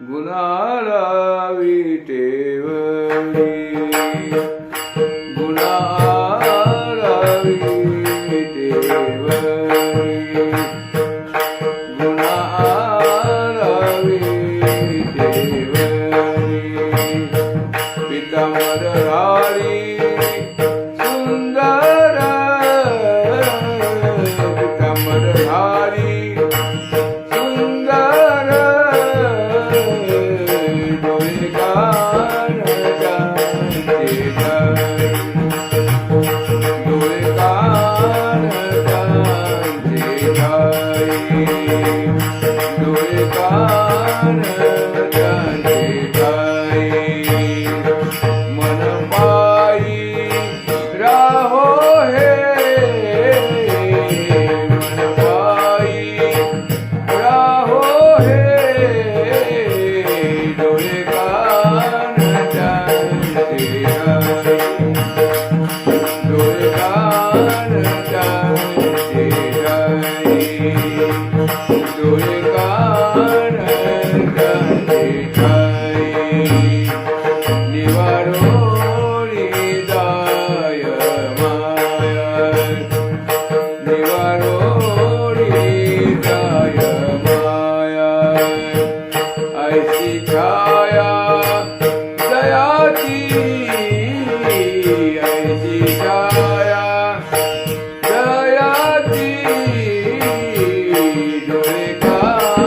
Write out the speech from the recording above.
गुणाला विटेवरी गुणाला विटेवरी गुणाला विटेवरी पितामर राणी सुंदर Hare Hare